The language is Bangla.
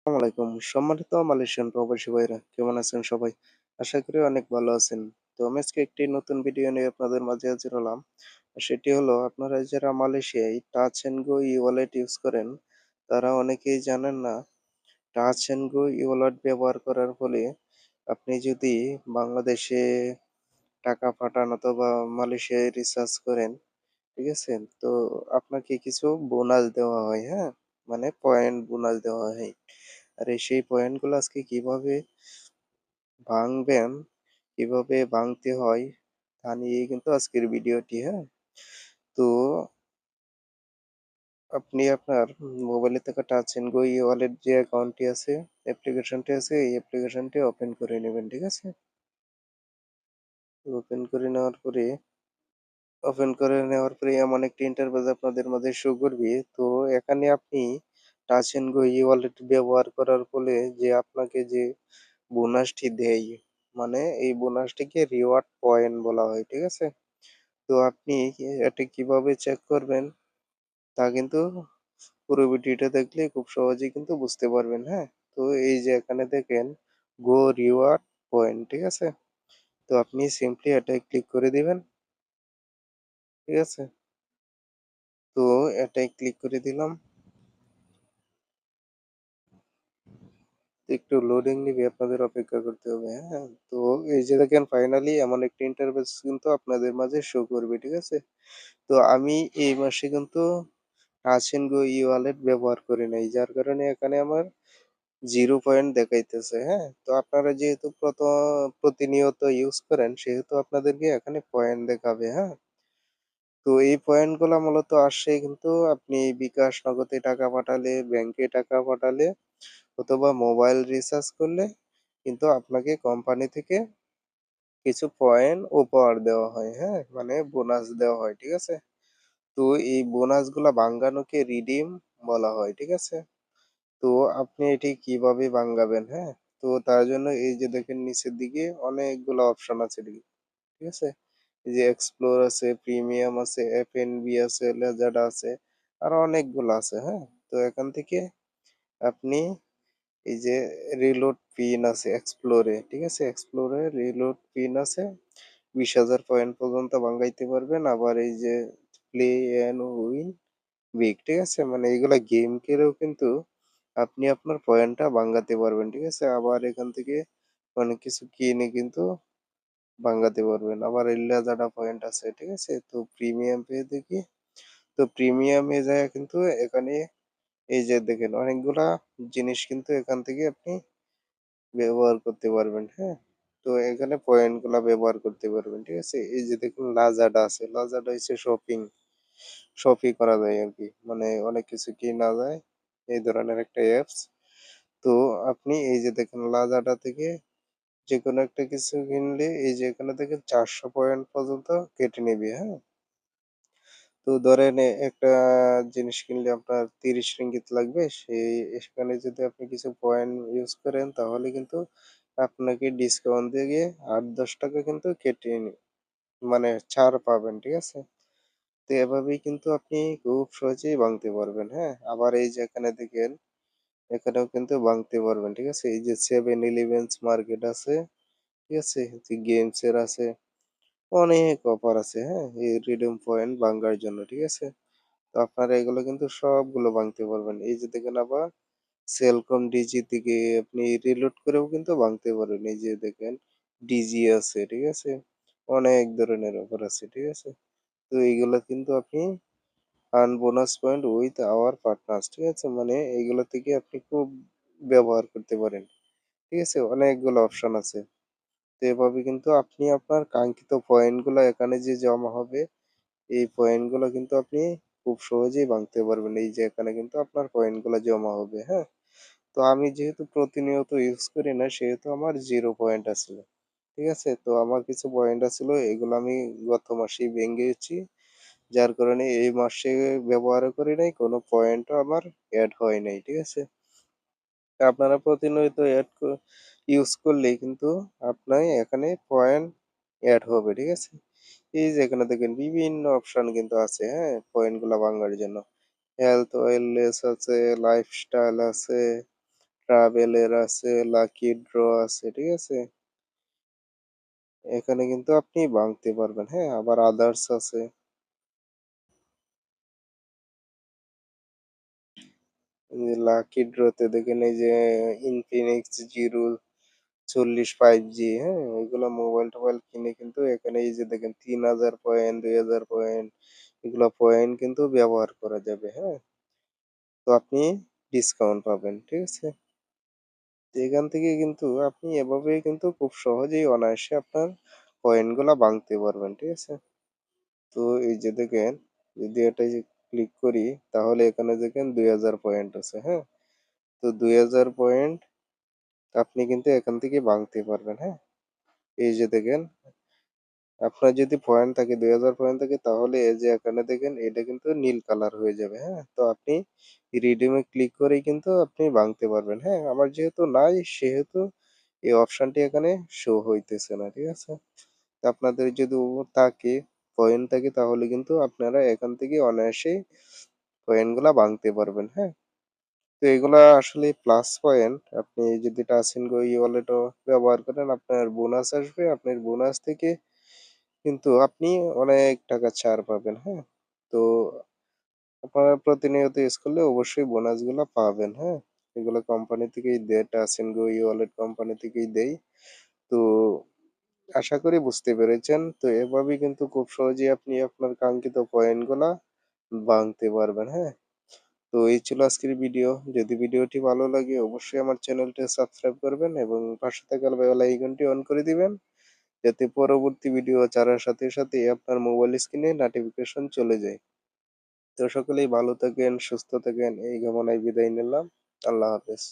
আসসালামু আলাইকুম। সম্মানিত মালয়েশিয়ান প্রবাসী ভাইরা কেমন আছেন সবাই? আশা করি অনেক ভালো আছেন। তো আমি আজকে একটি নতুন ভিডিও নিয়ে আপনাদের মাঝে হাজির হলাম। সেটি হলো আপনারা যারা মালয়েশিয়ায় touch and go ewallet use করেন, তারা অনেকেই জানেন না টাচ অ্যান্ড গো ই-ওয়ালেট ব্যবহার করার ফলে আপনি যদি বাংলাদেশে টাকা পাঠান অথবা মালয়েশিয়ায় রিচার্জ করেন, ঠিক আছে? তো আপনাকে কিছু বোনাস দেওয়া হয়, হ্যাঁ? মানে পয়েন্ট বোনাস দেওয়া হয়। আর এই সেই পয়েন্টগুলো আজকে কীভাবে ভাঙবেন, কীভাবে ভাঙতে হয় তা নিয়েই কিন্তু আজকের ভিডিওটি, হ্যাঁ? তো আপনি আপনার মোবাইলে থাকা টাচ অ্যান্ড গো ই-ওয়ালেট যে অ্যাকাউন্টটি আছে, অ্যাপ্লিকেশনটি আছে, এই অ্যাপ্লিকেশনটি ওপেন করে নেবেন, ঠিক আছে? ওপেন করে নেওয়ার পরে ওপেন করে নেওয়ার পরে এমন একটি ইন্টারফেস আপনাদের মাঝে শো করবে। তো এখানে আপনি টাচ অ্যান্ড গো ই-ওয়ালেট ব্যবহার করার ফলে যে আপনাকে যে বোনাসটি দেয়, মানে এই বোনাসটিকে রিওয়ার্ড পয়েন্ট বলা হয়, ঠিক আছে? তো আপনি এটা কীভাবে চেক করবেন তা কিন্তু পুরো ভিডিওটা দেখলে খুব সহজেই কিন্তু বুঝতে পারবেন, হ্যাঁ? তো এই যে এখানে দেখেন গো রিওয়ার্ড পয়েন্ট, ঠিক আছে? তো আপনি সিম্পলি এটায় ক্লিক করে দিবেন, ঠিক আছে? তো এটাই ক্লিক করে দিলাম। একটু লোডিং নিবে আপনাদের অপেক্ষা করতে হবে, হ্যাঁ? তো এই যে দেখেন ফাইনালি এমন একটি ইন্টারফেস কিন্তু আপনাদের মাঝে শো করবে, ঠিক আছে? তো আমি এই মাসে কিন্তু অ্যান্ড গো ই-ওয়ালেট ব্যবহার করি নাই। যার কারণে এখানে আমার জিরো পয়েন্ট দেখাইতেছে, হ্যাঁ? তো আপনারা যেহেতু প্রত প্রতিনিয়ত ইউজ করেন সেহেতু আপনাদেরকে এখানে পয়েন্ট দেখাবে, হ্যাঁ? তো এই পয়েন্ট পয়েন্টগুলা মূলত আসে কিন্তু আপনি বিকাশ নগদে টাকা পাঠালে, ব্যাংকে টাকা পাঠালে অথবা মোবাইল রিচার্জ করলে কিন্তু আপনাকে কোম্পানি থেকে কিছু পয়েন্ট উপহার দেওয়া হয়, হ্যাঁ? মানে বোনাস দেওয়া হয়, ঠিক আছে? তো এই বোনাসগুলা ভাঙ্গানোকে রিডিম বলা হয়, ঠিক আছে? তো আপনি এটি কীভাবে ভাঙ্গাবেন, হ্যাঁ? তো তার জন্য এই যে দেখেন নিচের দিকে অনেকগুলা অপশন আছে, ঠিক আছে? এই যে এক্সপ্লোর আছে, প্রিমিয়াম আছে, এফএনবি আছে, লেজার্ড আছে, আরও অনেকগুলা আছে, হ্যাঁ? তো এখান থেকে আপনি এই যে রিলোড পিন আছে এক্সপ্লোরে, ঠিক আছে? এক্সপ্লোরে রিলোড পিন আছে। ২০,০০০ পয়েন্ট পর্যন্ত ভাঙ্গাইতে পারবেন। আবার এই যে প্লে অ্যান্ড উইন বিগ, ঠিক আছে? মানে এগুলা গেম খেলেও কিন্তু আপনি আপনার পয়েন্টটা ভাঙ্গাতে পারবেন, ঠিক আছে? আবার এখান থেকে অনেক কিছু কিনে কিন্তু ভাঙ্গাতে পারবেন। আবার এই লেজার্ড পয়েন্ট আছে, ঠিক আছে? তো প্রিমিয়াম পেয়ে দেখি। তো প্রিমিয়ামে যায়া কিন্তু এখানে এই যে দেখেন অনেকগুলা জিনিস কিন্তু এখান থেকে আপনি ব্যবহার করতে পারবেন, হ্যাঁ? তো এখানে পয়েন্টগুলা ব্যবহার করতে পারবেন, ঠিক আছে? এই যে দেখুন লাজাডা আছে। লাজাডা হইছে শপিং, শপিং করা যায় আর কি মানে অনেক কিছু কিনা যায়। এই ধরনের একটা অ্যাপস। তো আপনি এই যে দেখেন লাজাডা থেকে যেকোনো একটা কিছু কিনলে এই যে এখানে দেখেন ৪০০ পয়েন্ট পর্যন্ত কেটে নিবে, হ্যাঁ? তো ধরেন একটা জিনিস কিনলে আপনার ৩০ রিঙ্গিত লাগবে। সেই সেখানে যদি আপনি কিছু পয়েন্ট ইউজ করেন তাহলে কিন্তু আপনাকে ডিসকাউন্ট দিয়ে ৳৮-১০ কিন্তু কেটে মানে ছাড় পাবেন, ঠিক আছে? তো এভাবেই কিন্তু আপনি খুব সহজেই ভাঙতে পারবেন, হ্যাঁ? আবার এই যে এখানে দেখেন, এখানেও কিন্তু ভাঙতে পারবেন, ঠিক আছে? এই যে 7-Eleven's মার্কেট আছে, ঠিক আছে? গেমসের আছে, অনেক অফার আছে, হ্যাঁ? এই রিডিম পয়েন্ট ভাঙ্গার জন্য, ঠিক আছে? তো আপনারা এগুলো কিন্তু সবগুলো ভাঙতে পারবেন। এই যে দেখেন আবার সেলকম ডিজি থেকে আপনি রিলোড করেও কিন্তু ভাঙতে পারবেন এই যে দেখেন ডিজি আছে, ঠিক আছে? অনেক ধরনের অফার আছে, ঠিক আছে? তো এইগুলো কিন্তু আপনি earn bonus point with our partners, ঠিক আছে? মানে এইগুলা থেকে আপনি খুব ব্যবহার করতে পারেন, ঠিক আছে? অনেকগুলো অপশন আছে। তো এভাবে কিন্তু আপনি আপনার কাঙ্ক্ষিত পয়েন্টগুলা এখানে যে জমা হবে, এই পয়েন্টগুলো কিন্তু আপনি খুব সহজেই ভাঙতে পারবেন। এই যে এখানে কিন্তু আপনার পয়েন্টগুলা জমা হবে, হ্যাঁ? তো আমি যেহেতু প্রতিনিয়ত ইউজ করি না সেহেতু আমার জিরো পয়েন্ট আছিল। ঠিক আছে? তো আমার কিছু পয়েন্ট আছিল এগুলো আমি গত মাসেই ভেঙেছি। যার কারণে এই মাসে ব্যবহারও করি নাই। কোনো পয়েন্টও আমার এড হয় নাই। ঠিক আছে? আপনারা প্রতিনিয়ত ক ইউজ করলেই কিন্তু আপনার এখানে পয়েন্ট এড হবে। ঠিক আছে? এই যে এখানে দেখেন বিভিন্ন অপশন কিন্তু আছে, হ্যাঁ? পয়েন্টগুলা ভাঙার জন্য। হেলথ, ওয়েলনেস আছে, লাইফস্টাইল আছে, ট্রাভেলের আছে, লাকি ড্র আছে, ঠিক আছে? এখানে কিন্তু আপনি ভাঙতে পারবেন, হ্যাঁ? আবার আদার্স আছে। লাকি ড্রতে দেখেন এই যে ইনফিনিক্স জিরো চল্লিশ ফাইভ জি হ্যাঁ? এগুলা মোবাইল-টোবাইল কিনে কিন্তু এখানে এই যে দেখেন ৩০০০ পয়েন্ট, ২০০০ পয়েন্ট এগুলো পয়েন্ট কিন্তু ব্যবহার করা যাবে, হ্যাঁ? তো আপনি ডিসকাউন্ট পাবেন, ঠিক আছে? এখান থেকে কিন্তু আপনি এভাবেই কিন্তু খুব সহজেই অনায়াসে আপনার পয়েন্টগুলা ভাঙতে পারবেন, ঠিক আছে? তো এই যে দেখেন যদি এটায় ক্লিক করি তাহলে এখানে দেখেন ২০০০ পয়েন্ট আছে, হ্যাঁ? তো ২০০০ পয়েন্ট আপনি কিন্তু এখান থেকে ভাঙতে পারবেন, হ্যাঁ? এই যে দেখেন আপনার যদি পয়েন্ট থাকে ২০০০ পয়েন্ট থাকে তাহলে এই যে এখানে দেখেন এটা কিন্তু নীল কালার হয়ে যাবে, হ্যাঁ? তো আপনি রিডিমে ক্লিক করেই কিন্তু আপনি ভাঙতে পারবেন, হ্যাঁ? আমার যেহেতু নাই সেহেতু এই অপশনটি এখানে শো হইতেছে না, ঠিক আছে? আপনাদের যদি থাকে পয়েন্ট থাকে তাহলে কিন্তু আপনারা এখান থেকে অনায়াসেই পয়েন্টগুলা ভাঙতে পারবেন, হ্যাঁ? তো এগুলা আসলে প্লাস পয়েন্ট। আপনি যদি টাচ এন্ড গো ই-ওয়ালেটও ব্যবহার করেন আপনার বোনাস আসবে। আপনার বোনাস থেকে কিন্তু আপনি অনেক টাকা ছাড় পাবেন, হ্যাঁ? তো আপনারা প্রতিনিয়ত ইউজ করলে অবশ্যই বোনাসগুলা পাবেন, হ্যাঁ? এগুলো কোম্পানি থেকেই দেয় touch and go ewallet company থেকেই দেয়। তো আশা করি বুঝতে পেরেছেন। তো এভাবেই কিন্তু খুব সহজেই আপনি আপনার কাঙ্ক্ষিত পয়েন্টগুলা ভাঙতে পারবেন, হ্যাঁ? তো এই ছিল আজকের ভিডিও। যদি ভিডিওটি ভালো লাগে অবশ্যই আমার চ্যানেলটি সাবস্ক্রাইব করবেন এবং পাশে থাকা বেল আইকনটি অন করে দিবেন। যাতে পরবর্তী ভিডিও ছাড়ার সাথে সাথে আপনার মোবাইল স্ক্রিনে নোটিফিকেশন চলে যায়। তো সকলেই ভালো থাকেন, সুস্থ থাকেন এই কামনায় বিদায় নিলাম। আল্লাহ হাফেজ।